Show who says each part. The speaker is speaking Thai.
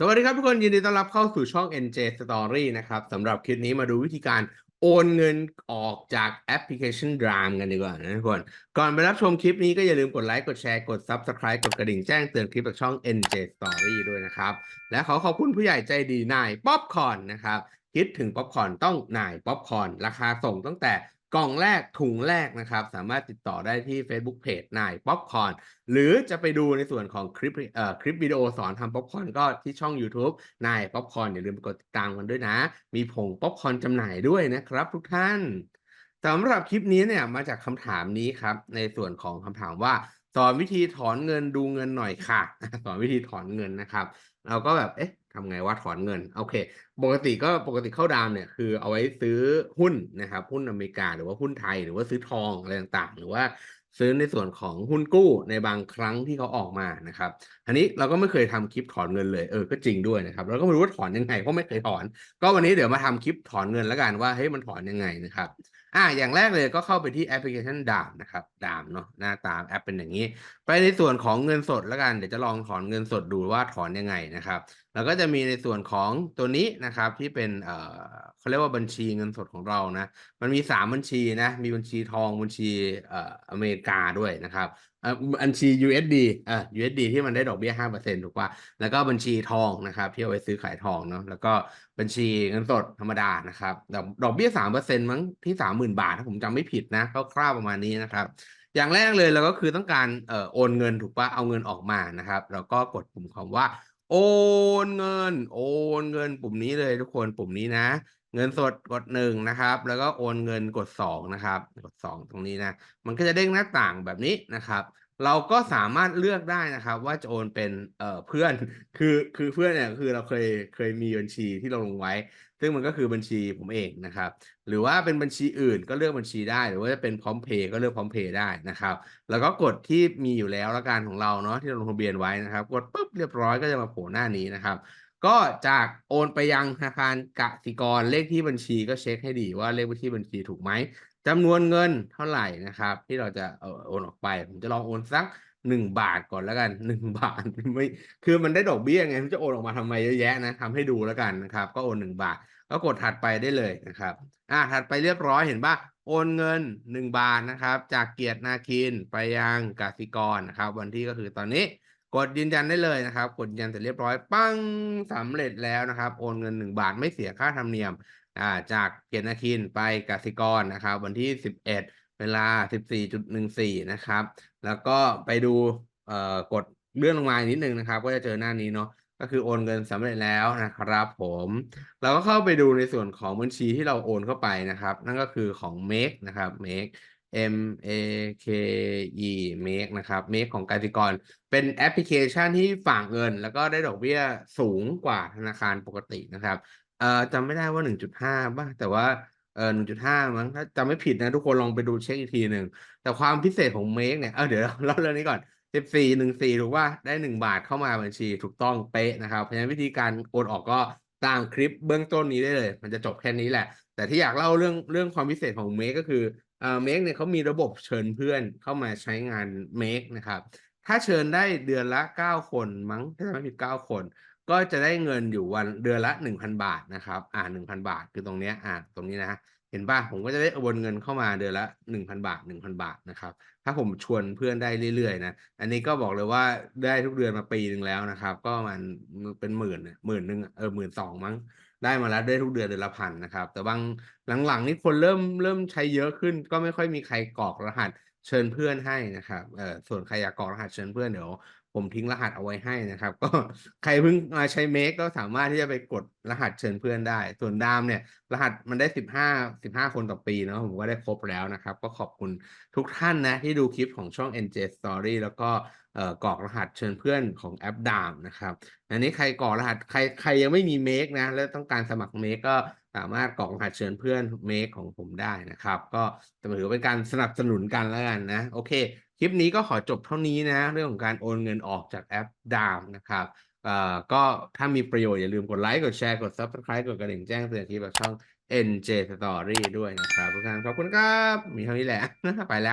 Speaker 1: สวัสดีครับทุกคนยินดีต้อนรับเข้าสู่ช่อง NJ Story นะครับสำหรับคลิปนี้มาดูวิธีการโอนเงินออกจากแอปพลิเคชัน Dram กันดีกว่านะทุกคนก่อนไปรับชมคลิปนี้ก็อย่าลืมกดไลค์กดแชร์กด Subscribe กดกระดิ่งแจ้งเตือนคลิปจากช่อง NJ Story ด้วยนะครับ และขอขอบคุณผู้ใหญ่ใจดีนายป๊อปคอนนะครับคิดถึงป๊อปคอนต้องนายป๊อปคอนราคาส่งตั้งแต่ กล่องแรกถุงแรกนะครับ สามารถติดต่อได้ที่ Facebook Page นายป๊อปคอนหรือจะไปดูในส่วนของคลิปเอ่อคลิปวิดีโอสอนทำป๊อปคอนก็ที่ช่อง YouTube นายป๊อปคอนอย่าลืมกดติดตามกันด้วยนะ มีผงป๊อปคอนจำหน่ายด้วยนะครับทุกท่านสำหรับคลิปนี้เนี่ยมาจากคำถามนี้ครับ ในส่วนของคำถามว่าสอนวิธีถอนเงินดูเงินหน่อยค่ะ สอนวิธีถอนเงินนะครับ เราก็แบบเอ๊ะ ทำไงว่าถอนเงินโอเค ปกติก็ปกติเข้าดามเนี่ยคือเอาไว้ซื้อหุ้นนะครับ หุ้นอเมริกาหรือว่าหุ้นไทยหรือว่าซื้อทองอะไรต่างๆ หรือว่าซื้อในส่วนของหุ้นกู้ในบางครั้งที่เขาออกมานะครับอันนี้เราก็ไม่เคยทำคลิปถอนเงินเลยเออก็จริงด้วยนะครับเราก็ไม่รู้ว่าถอนยังไงเพราะไม่เคยถอน ก็วันนี้เดี๋ยวมาทำคลิปถอนเงินแล้วกันว่าเฮ้ยมันถอนยังไงนะครับ อ่าอย่างแรกเลยก็เข้าไปที่แอปพลิเคชันดามนะครับดามเนาะหน้าตาแอปเป็นอย่างนี้ ไปในส่วนของเงินสดแล้วกันเดี๋ยวจะลองถอนเงินสดดูว่าถอนยังไงนะครับ แล้วก็จะมีในส่วนของตัวนี้นะครับที่เป็นเอ่อเขาเรียกว่าบัญชีเงินสดของเรานะ มันมีสามบัญชีนะมีบัญชีทองบัญชีเอ่ออเมริกาด้วยนะครับบัญชี USD อ่อ USD ที่มันได้ดอกเบี้ยห้าเปอร์เซ็นต์ถูกป่ะแล้วก็บัญชีทองนะครับที่เอาไว้ซื้อขายทองเนาะแล้วก็บัญชีเงินสดธรรมดานะครับดอกดอกเบี้ยสามเปอร์เซ็นต์มั้งที่สามื่นบาทถ้าผมจำไม่ผิดนะคร่าวๆประมาณนี้นะครับ อย่างแรกเลยเราก็คือต้องการเอ่อโอนเงินถูกปะเอาเงินออกมานะครับ แล้วก็กดปุ่มคำว่า โอนเงิน โอนเงินปุ่มนี้เลยทุกคนปุ่มนี้นะ เงินสดกดหนึ่งนะครับ แล้วก็โอนเงินกดสองนะครับ กดสองตรงนี้นะ มันก็จะเด้งหน้าต่างแบบนี้นะครับ เราก็สามารถเลือกได้นะครับ ว่าจะโอนเป็นเอ่อเพื่อนคือคือเพื่อนเนี่ยคือเราเคยเคยมีบัญชีที่เราลงไว้ ซึ่งมันก็คือบัญชีผมเองนะครับ หรือว่าเป็นบัญชีอื่นก็เลือกบัญชีได้ หรือว่าจะเป็นพร้อมเพย์ก็เลือกพร้อมเพย์ได้นะครับ แล้วก็กดที่มีอยู่แล้วละกันของเราเนาะที่เราลงทะเบียนไว้นะครับ กดปุ๊บเรียบร้อยก็จะมาโผล่หน้านี้นะครับก็จากโอนไปยังธนาคารกสิกรเลขที่บัญชีก็เช็คให้ดีว่าเลขที่บัญชีถูกไหม จำนวนเงินเท่าไหร่นะครับ ที่เราจะโอนออกไป ผมจะลองโอนสักหนึ่งบาทก่อนแล้วกันหนึ่งบาทไม่คือมันได้ดอกเบี้ยไงมันจะโอนออกมาทำไมเยอะแยะนะทำให้ดูแล้วกันนะครับ ก็โอนหนึ่งบาท ก็กดถัดไปได้เลยนะครับ อ่าถัดไปเรียบร้อยเห็นป่ะโอนเงินหนึ่งบาทนะครับ จากเกียรตินาคินไปยังกสิกรนะครับ วันที่ก็คือตอนนี้กดยืนยันได้เลยนะครับ กดยืนยันเสร็จเรียบร้อย ปั้งสำเร็จแล้วนะครับ โอนเงินหนึ่งบาทไม่เสียค่าธรรมเนียม อ่าจากเกียรตินาคินไปกสิกรนะครับ วันที่สิบเอ็ดเวลาสิบสี่จุดหนึ่งสี่นะครับ แล้วก็ไปดูเอ่อกดเลื่อนลงมานิดนึงนะครับ ก็จะเจอหน้านี้เนาะก็คือโอนเงินสำเร็จแล้วนะครับผม เราก็เข้าไปดูในส่วนของบัญชีที่เราโอนเข้าไปนะครับ นั่นก็คือของ Make นะครับ Make M A K E Make นะครับ Make ของกสิกร เป็นแอปพลิเคชันที่ฝากเงิน แล้วก็ได้ดอกเบี้ยสูงกว่าธนาคารปกตินะครับ เอ่อจำไม่ได้ว่า 1.5บ้างแต่ว่า เออ 1.5 มั้ง ถ้าจำไม่ผิดนะ ทุกคนลองไปดูเช็คอีกทีหนึ่ง แต่ความพิเศษของ Make เนี่ย เออเดี๋ยวเล่าเรื่องนี้ก่อน 14 14ถูกว่าได้ 1 บาทเข้ามาบัญชีถูกต้องเป๊ะนะครับ เพราะฉะนั้นวิธีการโอนออกก็ตามคลิปเบื้องต้นนี้ได้เลย มันจะจบแค่นี้แหละ แต่ที่อยากเล่าเรื่องเรื่องความพิเศษของเมกก็คือ เอ่อเมกเนี่ยเขามีระบบเชิญเพื่อนเข้ามาใช้งานเมกนะครับ ถ้าเชิญได้เดือนละ 9 คนมั้ง ถ้าจำไม่ผิด 9 คน ก็จะได้เงินอยู่วันเดือนละ1,000บาทนะครับ อ่า1,000บาทคือตรงเนี้ยอ่าตรงนี้นะเห็นป่ะผมก็จะได้โอนเงินเข้ามาเดือนละ1,000บาท1,000บาทนะครับ ถ้าผมชวนเพื่อนได้เรื่อยๆนะอันนี้ก็บอกเลยว่าได้ทุกเดือนมาปีหนึ่งแล้วนะครับ ก็มันเป็นหมื่นหมื่นหนึ่งเออหมื่นสองมั้งได้มาแล้วได้ทุกเดือนเดือนละพันนะครับ แต่บางหลังๆนี่คนเริ่มเริ่มใช้เยอะขึ้น ก็ไม่ค่อยมีใครกรอกรหัสเชิญเพื่อนให้นะครับเออส่วนใครอยากกรอกรหัสเชิญเพื่อนเดี๋ยว ผมทิ้งรหัสเอาไว้ให้นะครับ ก็ใครเพิ่งมาใช้เมกก็สามารถที่จะไปกดรหัสเชิญเพื่อนได้ ส่วนดามเนี่ย รหัสมันได้สิบห้าสิบห้าคนต่อปีเนาะผมก็ได้ครบแล้วนะครับ ก็ขอบคุณทุกท่านนะ ที่ดูคลิปของช่อง NJ Story แล้วก็เอ่อกรอกรหัสเชิญเพื่อนของแอปดามนะครับอันนี้ใครกรอกรหัสใครใครยังไม่มีเมกนะ แล้วต้องการสมัครเมกก็สามารถกรอกรหัสเชิญเพื่อนเมกของผมได้นะครับ ก็จะถือเป็นการสนับสนุนกันแล้วกันนะ โอเค คลิปนี้ก็ขอจบเท่านี้นะ เรื่องของการโอนเงินออกจากแอปดามนะครับเอ่อก็ถ้ามีประโยชน์อย่าลืมกดไลค์กดแชร์กด Subscribe กดกระดิ่งแจ้งเตือนคลิปจากช่อง NJ Story ด้วยนะครับทุกท่านขอบคุณครับ มีเท่านี้แหละไปแล้ว